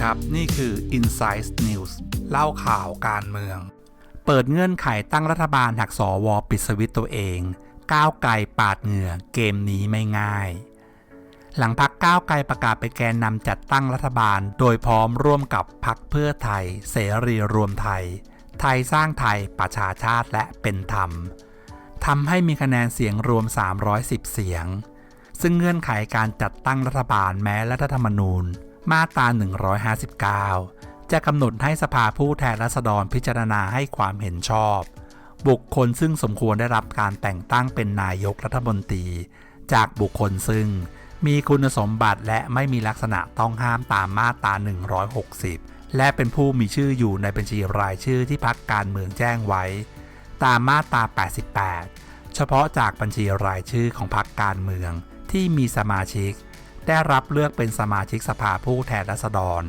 ครับ นี่คือ Insight News เล่าข่าวการเมือง เปิดเงื่อนไขตั้งรัฐบาลหักสวปิดสวิตตัวเอง ก้าวไกลปาดเหงื่อเกมนี้ไม่ง่าย หลังพักก้าวไกลประกาศไปแกนนำจัดตั้งรัฐบาล โดยพร้อมร่วมกับพักเพื่อไทย เสรีรวมไทย ไทยสร้างไทยประชาชาติและเป็นธรรมทำให้มีคะแนนเสียงรวม 310 เสียง ซึ่งเงื่อนไขการจัดตั้งรัฐบาลแม้รัฐธรรมนูญ มาตรา 159 จะกำหนดให้สภาผู้แทนราษฎรพิจารณาให้ความเห็นชอบ บุคคลซึ่งสมควรได้รับการแต่งตั้งเป็นนายกรัฐมนตรี จากบุคคลซึ่งมีคุณสมบัติและไม่มีลักษณะต้องห้ามตามมาตรา 160 และเป็นผู้มีชื่ออยู่ในบัญชีรายชื่อที่พักการเมืองแจ้งไว้ ตามมาตรา 88 เฉพาะจากบัญชีรายชื่อของพักการเมืองที่มีสมาชิก ได้รับเลือกเป็นสมาชิกสภาผู้แทนราษฎร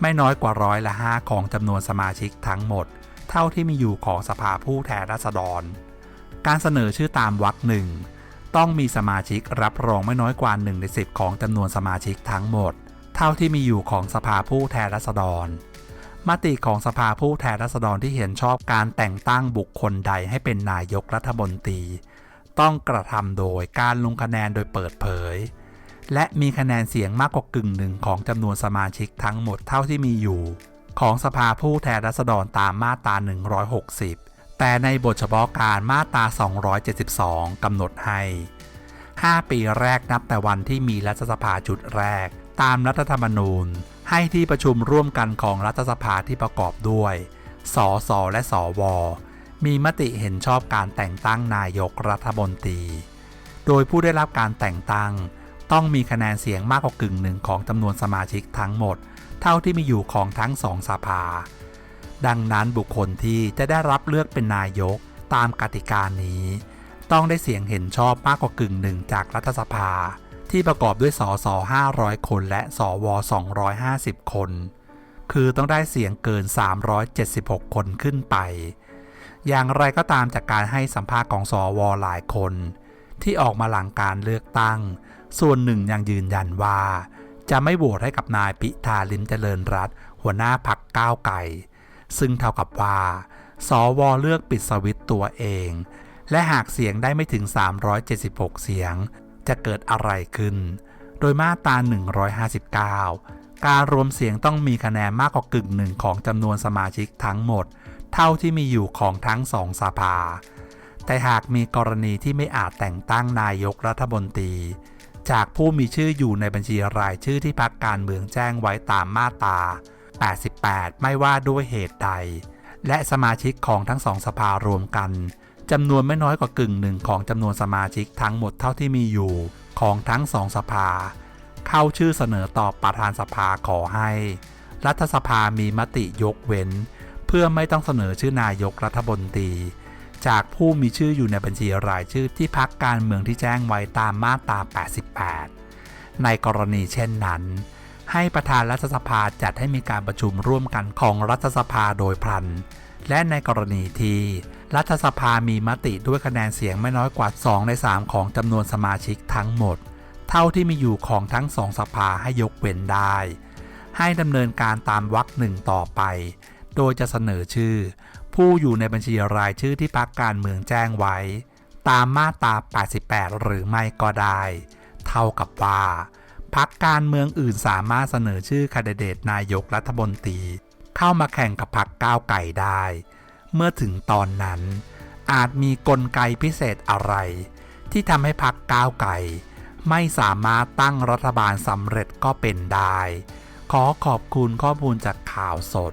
ไม่น้อยกว่าร้อยละห้าของจำนวนสมาชิกทั้งหมด เท่าที่มีอยู่ของสภาผู้แทนราษฎร การเสนอชื่อตามวรรคหนึ่งต้องมีสมาชิกรับรองไม่น้อยกว่า1ใน10 ของจำนวนสมาชิกทั้งหมด เท่าที่มีอยู่ของสภาผู้แทนราษฎร มติของสภาผู้แทนราษฎรที่เห็นชอบการแต่งตั้งบุคคลใดให้เป็นนายกรัฐมนตรี ต้องกระทำโดยการลงคะแนนโดยเปิดเผย และมีคะแนนเสียงมากกว่ากึ่งหนึ่งของจำนวนสมาชิกทั้งหมดเท่าที่มีอยู่ ของสภาผู้แทนราษฎรตามมาตรา 160 แต่ในบทเฉพาะการมาตรา 272 กำหนดให้ 5 ปีแรกนับแต่วันที่มีรัฐสภาชุดแรก ตามรัฐธรรมนูญ ให้ที่ประชุมร่วมกันของรัฐสภาที่ประกอบด้วย สส และสว มีมติเห็นชอบการแต่งตั้งนายกรัฐมนตรี โดยผู้ได้รับการแต่งตั้ง ต้องมีคะแนนเสียงมากกว่ากึ่งหนึ่งของจำนวนสมาชิกทั้งหมด เท่าที่มีอยู่ของทั้งสองสภา ดังนั้นบุคคลที่จะได้รับเลือกเป็นนายกตามกติกานี้ ต้องได้เสียงเห็นชอบมากกว่ากึ่งหนึ่งจากรัฐสภา ที่ประกอบด้วยสส500 คนและสว 250 คน คือต้องได้เสียงเกิน 376 คนขึ้นไป อย่างไรก็ตามจากการให้สัมภาษณ์ของสวหลายคน ที่ออกมาหลังการเลือกตั้ง ส่วนหนึ่งยังยืนยันว่า จะไม่โหวตให้กับนายพิธาลิมเจริญรัตหัวหน้าพักก้าวไก่ซึ่งเท่ากับว่า สวเลือกปิดสวิตตัวเอง และหากเสียงได้ไม่ถึง 376 เสียง จะเกิดอะไรขึ้น โดยมาตรา 159 การรวมเสียงต้องมีคะแนนมากกว่ากึ่งหนึ่งของจำนวนสมาชิกทั้งหมด เท่าที่มีอยู่ของทั้งสองสภา แต่หากมีกรณีที่ไม่อาจแต่งตั้งนายกรัฐมนตรี จากผู้มีชื่ออยู่ในบัญชีรายชื่อที่พักการเมืองแจ้งไว้ตามมาตรา 88 ไม่ว่าด้วยเหตุใด และสมาชิกของทั้งสองสภารวมกันจำนวนไม่น้อยกว่ากึ่งหนึ่งของจำนวนสมาชิกทั้งหมดเท่าที่มีอยู่ของทั้งสองสภา เข้าชื่อเสนอต่อประธานสภาขอให้ รัฐสภามีมติยกเว้น เพื่อไม่ต้องเสนอชื่อนายกรัฐมนตรี จากผู้มีชื่ออยู่ในบัญชีรายชื่อที่พักการเมืองที่แจ้งไว้ตามมาตรา 88 ในกรณีเช่นนั้น ให้ประธานรัฐสภาจัดให้มีการประชุมร่วมกันของรัฐสภาโดยพลัน และในกรณีที่รัฐสภามีมติด้วยคะแนนเสียงไม่น้อยกว่า 2 ใน 3 ของจำนวนสมาชิกทั้งหมด เท่าที่มีอยู่ของทั้งสองสภาให้ยกเว้นได้ ให้ดำเนินการตามวรรคหนึ่งต่อไป โดยจะเสนอชื่อ ผู้อยู่ในบัญชีรายชื่อที่พักการเมืองแจ้งไว้ ตามมาตรา 88 หรือไม่ก็ได้ เท่ากับว่าพักการเมืองอื่นสามารถเสนอชื่อคนดิเดตนายกรัฐมนตรี เข้ามาแข่งกับพักก้าวไก่ได้ เมื่อถึงตอนนั้น อาจมีกลไกพิเศษอะไร ที่ทำให้พักก้าวไก่ ไม่สามารถตั้งรัฐบาลสำเร็จก็เป็นได้ ขอขอบคุณข้อมูลจากข่าวสด